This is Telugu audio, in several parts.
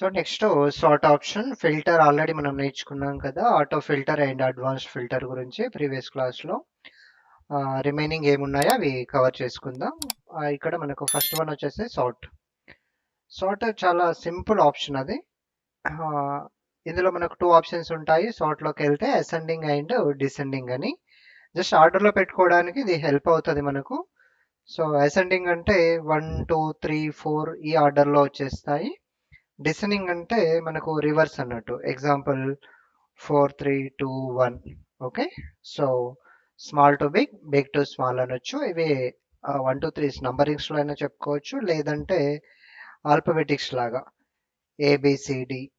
So next sort option filter already మనం నేర్చుకున్నాం కదా auto filter and advanced filter గురించి ప్రీవియస్ క్లాస్లో. రిమైనింగ్ ఏమున్నాయో అవి కవర్ చేసుకుందాం. ఇక్కడ మనకు ఫస్ట్ వన్ వచ్చేసి సార్ట్. సార్ట్ చాలా సింపుల్ ఆప్షన్ అది. ఇందులో మనకు టూ ఆప్షన్స్ ఉంటాయి. సార్ట్లోకి వెళ్తే అసెండింగ్ అండ్ డిసెండింగ్ అని. జస్ట్ ఆర్డర్లో పెట్టుకోవడానికి ఇది హెల్ప్ అవుతుంది మనకు. సో అసెండింగ్ అంటే వన్ టూ త్రీ ఫోర్ ఈ ఆర్డర్లో వచ్చేస్తాయి. డిసనింగ్ అంటే మనకు రివర్స్ అన్నట్టు. Example four three two one okay so small to big big to small అనొచ్చు. ఇవి వన్ టూ త్రీ నంబరింగ్స్లో అయినా చెప్పుకోవచ్చు. లేదంటే ఆల్ఫబెటిక్స్ లాగా. A B C D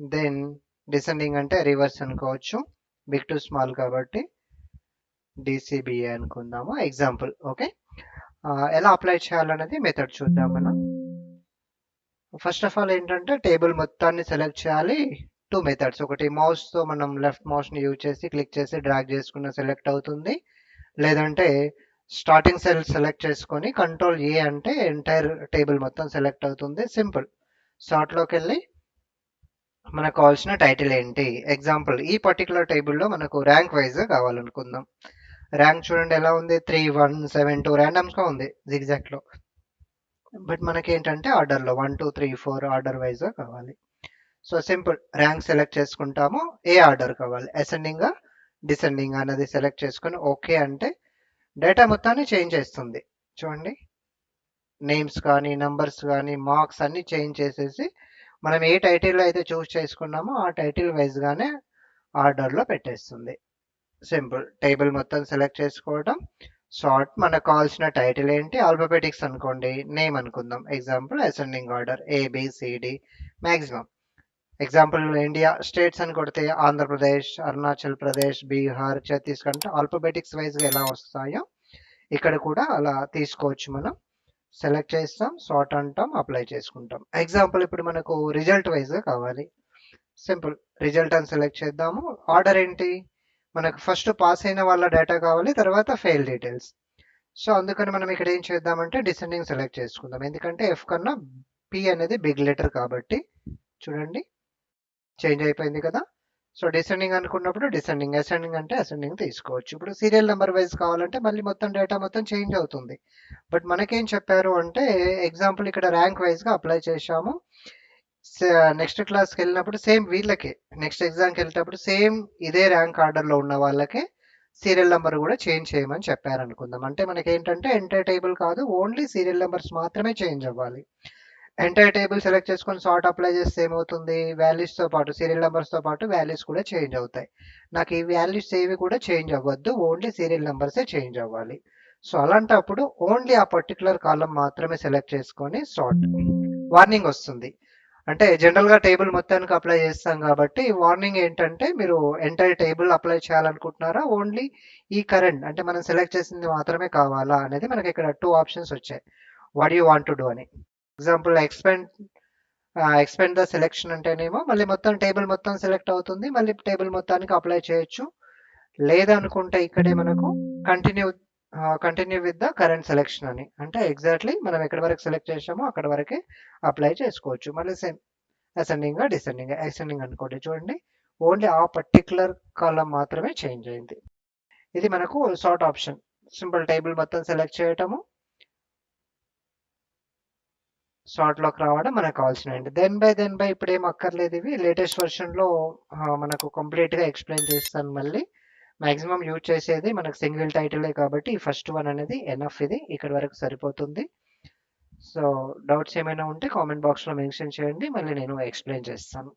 then descending అంటే రివర్స్ అనుకోవచ్చు. బిగ్ టు స్మాల్ కాబట్టి డిసిబిఏ అనుకుందాము? ఎగ్జాంపుల్ ఓకే ఎలా అప్లై చేయాలనేది మెథడ్ చూద్దాం మనం. ఫస్ట్ ఆఫ్ ఆల్ ఏంటంటే టేబుల్ మొత్తాన్ని సెలెక్ట్ చేయాలి. టూ మెథడ్స్ ఒకటి మౌస్తో తో మనం లెఫ్ట్ మౌస్ని యూజ్ చేసి క్లిక్ చేసి డ్రాగ్ చేసుకున్న సెలెక్ట్ అవుతుంది. లేదంటే స్టార్టింగ్ సెల్ సెలెక్ట్ చేసుకొని కంట్రోల్ ఏ అంటే ఎంటైర్ టేబుల్ మొత్తం సెలెక్ట్ అవుతుంది. సింపుల్ షార్ట్లోకి వెళ్ళి మనకు కావాల్సిన టైటిల్ ఏంటి? ఎగ్జాంపుల్ ఈ పర్టికులర్ టేబుల్లో మనకు ర్యాంక్ వైజ్ కావాలనుకుందాం. ర్యాంక్ చూడండి ఎలా ఉంది? త్రీ వన్ సెవెన్ టూ ర్యాండమ్స్గా ఉంది. జిగ్జాక్ట్లో బట్ మనకి ఏంటంటే ఆర్డర్లో one two three four order వైజ్గా కావాలి. సో సింపుల్ ర్యాంక్ సెలెక్ట్ చేసుకుంటాము. ఏ ఆర్డర్ కావాలి? అసెండింగా డిసెండింగ్ అన్నది సెలెక్ట్ చేసుకొని ఓకే అంటే డేటా మొత్తాన్ని చేంజ్ చేస్తుంది. చూడండి. నేమ్స్ కానీ నంబర్స్ కానీ మార్క్స్ అన్ని చేంజ్ చేసేసి మనం ఏ టైటిల్ అయితే చూస్ చేసుకున్నామో ఆ టైటిల్ వైజ్గానే ఆర్డర్లో పెట్టేస్తుంది. సింపుల్ టేబుల్ మొత్తం సెలెక్ట్ చేసుకోవడం. షార్ట్ మనకు కావాల్సిన టైటిల్ ఏంటి? ఆల్ఫాబెటిక్స్ అనుకోండి నేమ్ అనుకుందాం. Example ascending order ABCD maximum example India states అని కొడితే ఆంధ్రప్రదేశ్ అరుణాచల్ ప్రదేశ్ బీహార్ ఛత్తీస్గఢ్ అంటే ఆల్ఫాబెటిక్స్ వైజ్గా ఎలా వస్తాయో ఇక్కడ కూడా అలా తీసుకోవచ్చు మనం. సెలెక్ట్ చేస్తాం సార్ట్ అంటాం అప్లై చేసుకుంటాం. ఎగ్జాంపుల్ ఇప్పుడు మనకు రిజల్ట్ వైజ్గా కావాలి. సింపుల్ రిజల్ట్ అని సెలెక్ట్ చేద్దాము. ఆర్డర్ ఏంటి? మనకు ఫస్ట్ పాస్ అయిన వాళ్ళ డేటా కావాలి తర్వాత ఫెయిల్ డీటెయిల్స్ సో అందుకని మనం ఇక్కడ ఏం చేద్దామంటే డిసెండింగ్ సెలెక్ట్ చేసుకుందాం. ఎందుకంటే ఎఫ్ కన్నా పి అనేది బిగ్ లెటర్ కాబట్టి చూడండి చేంజ్ అయిపోయింది కదా. సో డిసెండింగ్ అనుకున్నప్పుడు డిసెండింగ్ అసెండింగ్ అంటే అసెండింగ్ తీసుకోవచ్చు. ఇప్పుడు సీరియల్ నెంబర్ వైజ్ కావాలంటే మళ్ళీ మొత్తం డేటా మొత్తం చేంజ్ అవుతుంది. బట్ మనకేం చెప్పారు అంటే ఎగ్జాంపుల్ ఇక్కడ ర్యాంక్ వైజ్గా అప్లై చేశాము. నెక్స్ట్ క్లాస్కి వెళ్ళినప్పుడు సేమ్ వీళ్ళకే. నెక్స్ట్ ఎగ్జామ్కి వెళ్ళేటప్పుడు సేమ్ ఇదే ర్యాంక్ ఆర్డర్లో ఉన్న వాళ్ళకే సీరియల్ నెంబర్ కూడా చేంజ్ చేయమని చెప్పారు అనుకుందాం అంటే మనకి ఏంటంటే ఎంటైర్ టేబుల్ కాదు ఓన్లీ సీరియల్ నెంబర్స్ మాత్రమే చేంజ్ అవ్వాలి. ఎంటైర్ టేబుల్ సెలెక్ట్ చేసుకొని సార్ట్ అప్లై చేస్తే ఏమవుతుంది? Values తో పాటు సీరియల్ నెంబర్స్తో పాటు వాల్యూస్ కూడా చేంజ్ అవుతాయి. నాకు ఈ వాల్యూస్ ఏవి కూడా చేంజ్ అవ్వద్దు ఓన్లీ సీరియల్ నెంబర్సే చేంజ్ అవ్వాలి. సో అలాంటప్పుడు ఓన్లీ ఆ పర్టికులర్ కాలం మాత్రమే సెలెక్ట్ చేసుకొని సార్ట్ వార్నింగ్ వస్తుంది. అంటే జనరల్గా టేబుల్ మొత్తానికి అప్లై చేస్తాం కాబట్టి వార్నింగ్ ఏంటంటే మీరు ఎంటైర్ టేబుల్ అప్లై చేయాలనుకుంటున్నారా? ఓన్లీ ఈ కరెంట్ అంటే మనం సెలెక్ట్ చేసింది మాత్రమే కావాలా అనేది మనకి ఇక్కడ టూ ఆప్షన్స్ వచ్చాయి. What you want to do అని. Example expand expand the selection అంటేనేమో మళ్ళీ మొత్తం టేబుల్ మొత్తం సెలెక్ట్ అవుతుంది. మళ్ళీ టేబుల్ మొత్తానికి అప్లై చేయొచ్చు. లేదనుకుంటే ఇక్కడే మనకు continue continue with the current selection అని. అంటే ఎగ్జాక్ట్లీ మనం ఎక్కడి వరకు సెలెక్ట్ చేసామో అక్కడ వరకే అప్లై చేసుకోవచ్చు. మళ్ళీ సేమ్ అసెండింగ్ డిసెండింగ్ అసెండింగ్ అనుకోండి. చూడండి ఓన్లీ ఆ పర్టికులర్ కాలం మాత్రమే చేంజ్ అయింది. ఇది మనకు సార్ట్ ఆప్షన్ సింపుల్ టేబుల్ మొత్తం సెలెక్ట్ చేయటము షార్ట్లోకి రావడం మనకు కావాల్సిన దెన్ బై దెన్ బై ఇప్పుడు ఏం అక్కర్లేదు ఇవి. లేటెస్ట్ వెర్షన్లో మనకు కంప్లీట్గా ఎక్స్ప్లెయిన్ చేస్తాను మళ్ళీ. మాక్సిమం యూజ్ చేసేది మనకు సింగిల్ టైటిలే కాబట్టి ఫస్ట్ వన్ అనేది ఎనఫ్ ఇది. ఇక్కడ వరకు సరిపోతుంది. సో డౌట్స్ ఏమైనా ఉంటే కామెంట్ బాక్స్లో మెన్షన్ చేయండి. మళ్ళీ నేను ఎక్స్ప్లెయిన్ చేస్తాను.